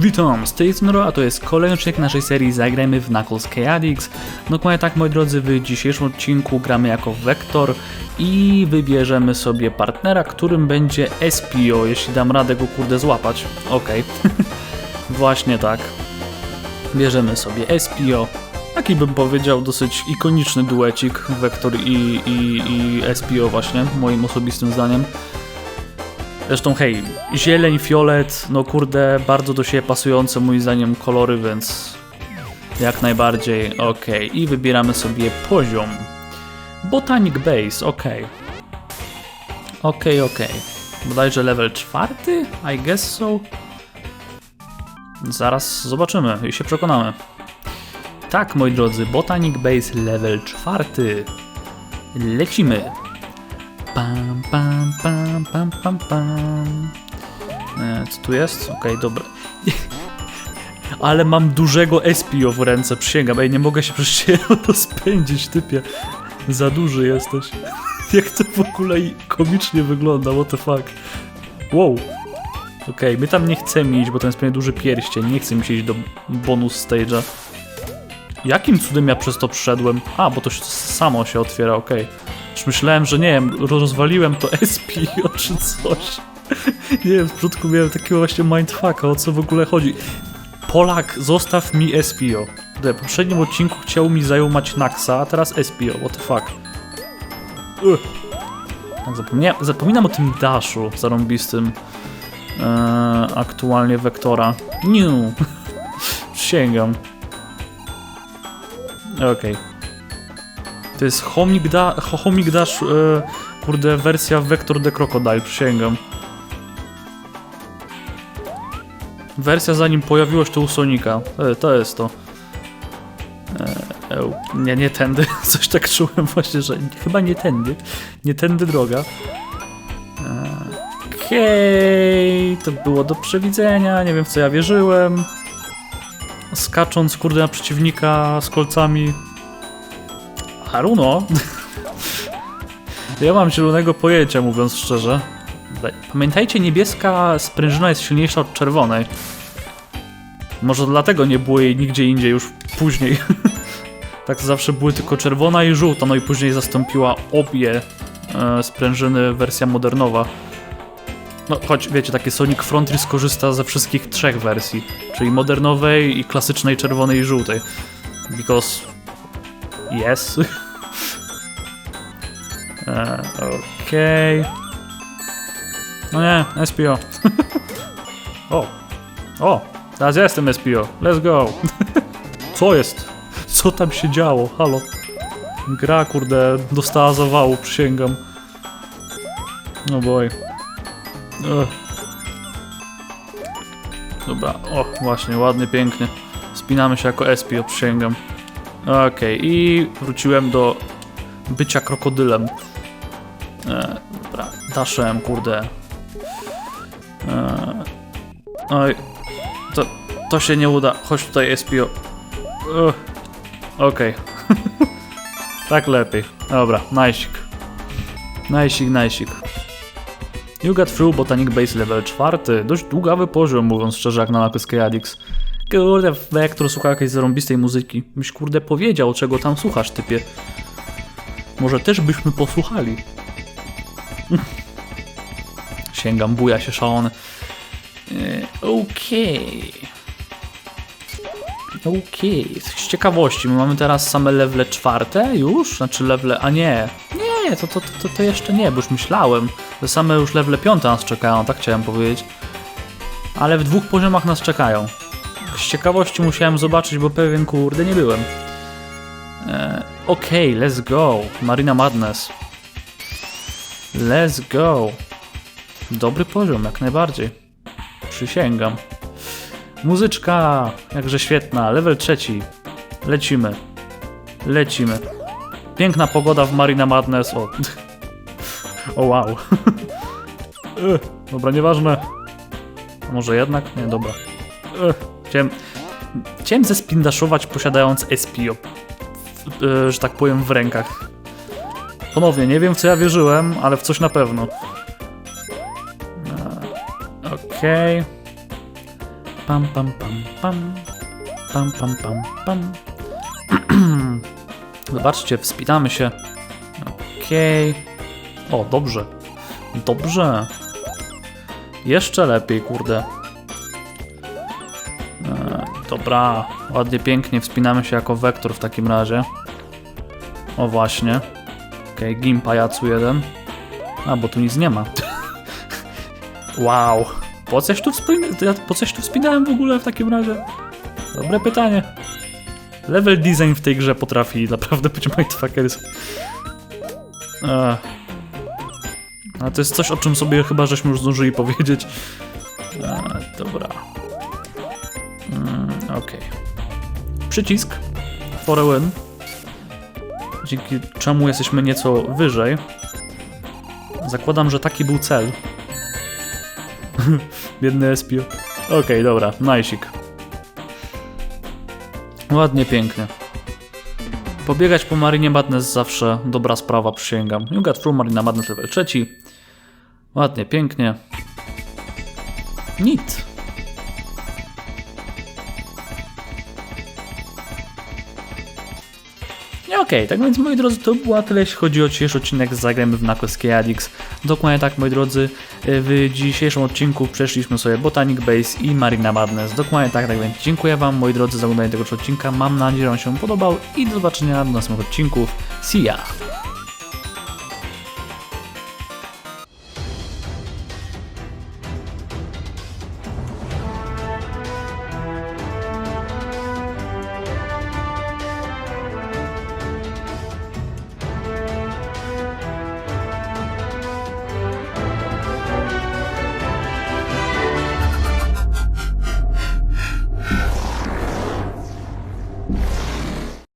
Witam, z tej strony Ro, a to jest kolejny odcinek naszej serii Zagrajmy w Knuckles Chaotix. Dokładnie tak, moi drodzy, w dzisiejszym odcinku gramy jako Vector i wybierzemy sobie partnera, którym będzie Espio, jeśli dam radę go kurde złapać. Okej, właśnie tak. Bierzemy sobie Espio, taki bym powiedział dosyć ikoniczny duecik, Vector i, i, i właśnie, moim osobistym zdaniem. Zresztą hej, zieleń, fiolet, no kurde, bardzo do siebie pasujące moim zdaniem kolory, więc jak najbardziej ok. I wybieramy sobie poziom. Botanic Base, ok. Ok, ok. Bodajże level czwarty? I guess so. Zaraz zobaczymy i się przekonamy. Tak, moi drodzy, Botanic Base level czwarty. Lecimy. Pam, pam, pam, pam, pam, pam. E, co tu jest? Okej, dobra. Ale mam dużego Espio w ręce, przysięgam. Ej, nie mogę się przecież się rozpędzić, typie. Za duży jesteś. Jak to w ogóle komicznie wygląda, what the fuck. Wow. Okej, my tam nie chcemy iść, bo tam jest pewnie duży pierścień. Nie chcę mi się iść do bonus stage'a. Jakim cudem ja przez to przyszedłem? A, bo to się samo się otwiera, okej. Już myślałem, że nie wiem, rozwaliłem to SPO czy coś. Nie wiem, w początku miałem takiego właśnie mindfucka, o co w ogóle chodzi. Polak, zostaw mi SPO. W poprzednim odcinku chciał mi zajumać Naxa, a teraz SPO, what the fuck. Tak, zapominam o tym daszu zarąbistym eee, aktualnie Wektora. New. Sięgam. Okej. To jest Homing, da Ho- Homing Dash, e, kurde, wersja Vector the Crocodile, przysięgam. Wersja zanim pojawiło się to u Sonika. E, to jest to. E, eł, nie, nie tędy. Coś tak czułem właśnie, że chyba nie tędy. Nie tędy droga. E, Okej, to było do przewidzenia, nie wiem w co ja wierzyłem. Skacząc, kurde, na przeciwnika z kolcami, Haruno? ja mam zielonego pojęcia, mówiąc szczerze. Pamiętajcie, niebieska sprężyna jest silniejsza od czerwonej. Może dlatego nie było jej nigdzie indziej już później. tak zawsze były tylko czerwona i żółta, no i później zastąpiła obie e, sprężyny wersja modernowa. No choć wiecie, takie Sonic Frontier skorzysta ze wszystkich trzech wersji, czyli modernowej i klasycznej czerwonej i żółtej. Because Yes. e, Okej. No nie, SPO. o. O, teraz jestem SPO. Let's go. Co jest? Co tam się działo? Halo. Gra, kurde, dostała zawału, przysięgam. No boj. Dobra, o, właśnie, ładnie, pięknie. Spinamy się jako SPO, przysięgam. Okej, i wróciłem do bycia krokodylem. E, dobra, daszem, kurde. E, oj, to, to się nie uda. Chodź tutaj. Uch, Okej. tak lepiej. Dobra, najsik. Najsik, najsik. You got through Botanic Base level 4. Dość długawy poziom, mówiąc szczerze, jak na Knuckles Chaotix. Kurde, Vector słucha jakiejś zarąbistej muzyki. Byś kurde powiedział, czego tam słuchasz, typie. Może też byśmy posłuchali. Sięgam, buja się szalony. E, Okej. Okej. Z ciekawości, my mamy teraz same levele czwarte już? Znaczy levele, a nie. Nie, to, to, to, to jeszcze nie, bo już myślałem. że same już levele piąte nas czekają, tak chciałem powiedzieć. Ale w dwóch poziomach nas czekają. Z ciekawości musiałem zobaczyć, bo pewien kurde nie byłem. E, Okej, let's go. Marina Madness. Let's go. Dobry poziom, jak najbardziej. Przysięgam. Muzyczka, jakże świetna. Level trzeci. Lecimy. Lecimy. Piękna pogoda w Marina Madness. O, o wow. E, Dobra, nieważne. A może jednak? Nie, dobra. Ech, Chciałem, chciałem zespindaszować posiadając Espio, e, że tak powiem, w rękach. Ponownie, nie wiem w co ja wierzyłem, ale w coś na pewno. E, Okej. Pam, pam, pam, pam. Pam, pam, pam, pam. Zobaczcie, wspinamy się. Okej. O, dobrze. Dobrze. Jeszcze lepiej, kurde. Dobra, ładnie, pięknie wspinamy się jako wektor w takim razie. O właśnie. Okej, gim pajacu jeden. A, bo tu nic nie ma. wow. Po coś tu wspinałem? Po coś tu wspinałem w ogóle w takim razie? Dobre pytanie. Level design w tej grze potrafi naprawdę być mindfuckers. Ech. A to jest coś, o czym sobie chyba żeśmy już zdążyli powiedzieć. E, dobra. Mm, Okej. Przycisk for a win. Dzięki czemu jesteśmy nieco wyżej. Zakładam, że taki był cel. Biedny Espio. Okej, dobra, najsik. Ładnie, pięknie. Pobiegać po Marinie Madness zawsze dobra sprawa, przysięgam. You got through Marina Madness level 3. Ładnie, pięknie. Nit. Okej, tak więc moi drodzy, to była tyle, jeśli chodzi o dzisiejszy odcinek z Zagrajmy w Knuckles Chaotix. Dokładnie tak, moi drodzy, w dzisiejszym odcinku przeszliśmy sobie Botanic Base i Marina Madness. Dokładnie tak, tak więc dziękuję Wam, moi drodzy, za oglądanie tego odcinka. Mam nadzieję, że Wam się podobał i do zobaczenia do następnych odcinków. See ya!